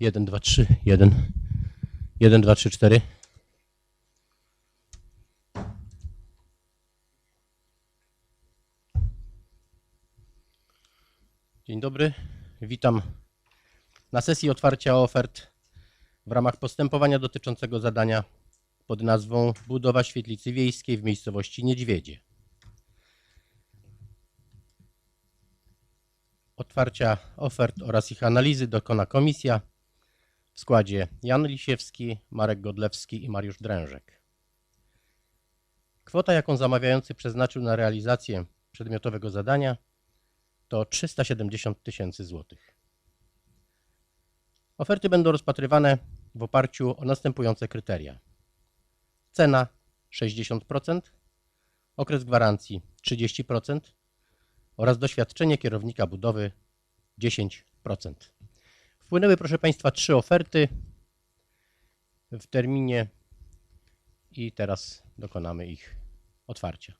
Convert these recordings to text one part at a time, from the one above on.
1, 2, 3, 1, 1, 2, 3, 4. Dzień dobry, witam na sesji otwarcia ofert w ramach postępowania dotyczącego zadania pod nazwą Budowa świetlicy wiejskiej w miejscowości Niedźwiedzie. Otwarcia ofert oraz ich analizy dokona komisja w składzie Jan Lisiewski, Marek Godlewski i Mariusz Drężek. Kwota, jaką zamawiający przeznaczył na realizację przedmiotowego zadania to 370 tysięcy złotych. Oferty będą rozpatrywane w oparciu o następujące kryteria. Cena 60%, okres gwarancji 30% oraz doświadczenie kierownika budowy 10%. Wpłynęły, proszę Państwa, trzy oferty w terminie i teraz dokonamy ich otwarcia.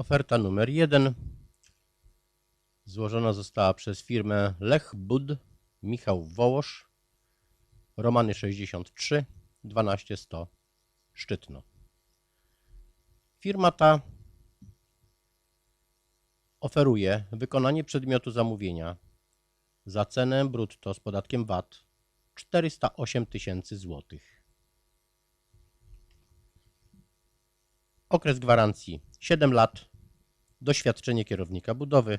Oferta numer jeden złożona została przez firmę Lech Bud, Michał Wołosz, Romany 63, 12100 Szczytno. Firma ta oferuje wykonanie przedmiotu zamówienia za cenę brutto z podatkiem VAT 408 tysięcy złotych. Okres gwarancji 7 lat. Doświadczenie kierownika budowy.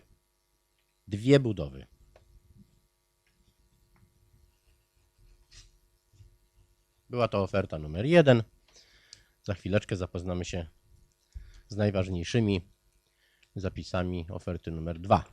Dwie budowy. Była to oferta numer jeden. Za chwileczkę zapoznamy się z najważniejszymi zapisami oferty numer dwa.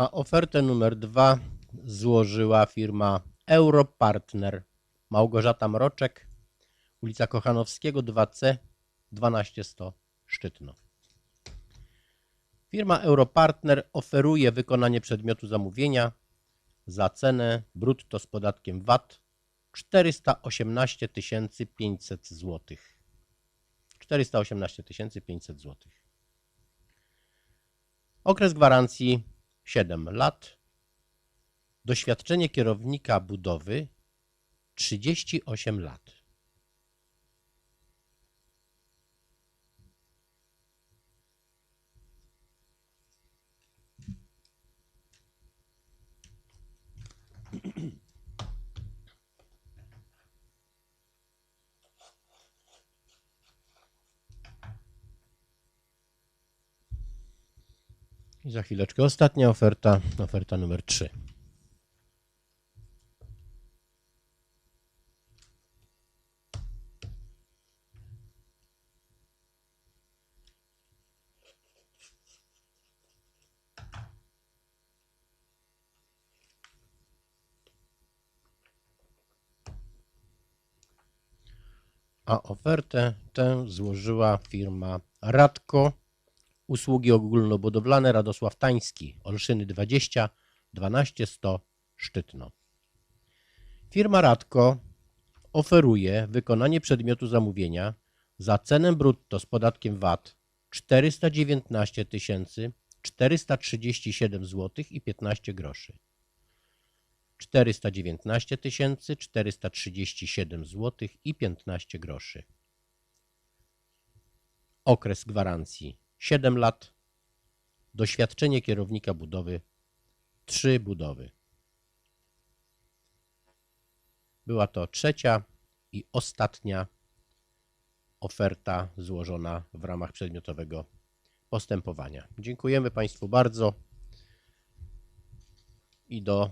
A ofertę numer dwa złożyła firma Europartner Małgorzata Mroczek, ulica Kochanowskiego 2C 12100 Szczytno. Firma Europartner oferuje wykonanie przedmiotu zamówienia za cenę brutto z podatkiem VAT 418 500 zł. 418 500 zł. Okres gwarancji 7 lat. Doświadczenie kierownika budowy 38 lat. I za chwileczkę ostatnia oferta, oferta numer 3. A ofertę tę złożyła firma Radko Usługi ogólnobudowlane Radosław Tański, Olszyny 20, 12100 Szczytno. Firma Radko oferuje wykonanie przedmiotu zamówienia za cenę brutto z podatkiem VAT 419 437 zł i 15 groszy. 419 437 zł i 15 groszy. okres gwarancji 7 lat, doświadczenie kierownika budowy 3 budowy. Była to trzecia i ostatnia oferta złożona w ramach przedmiotowego postępowania. Dziękujemy Państwu bardzo i do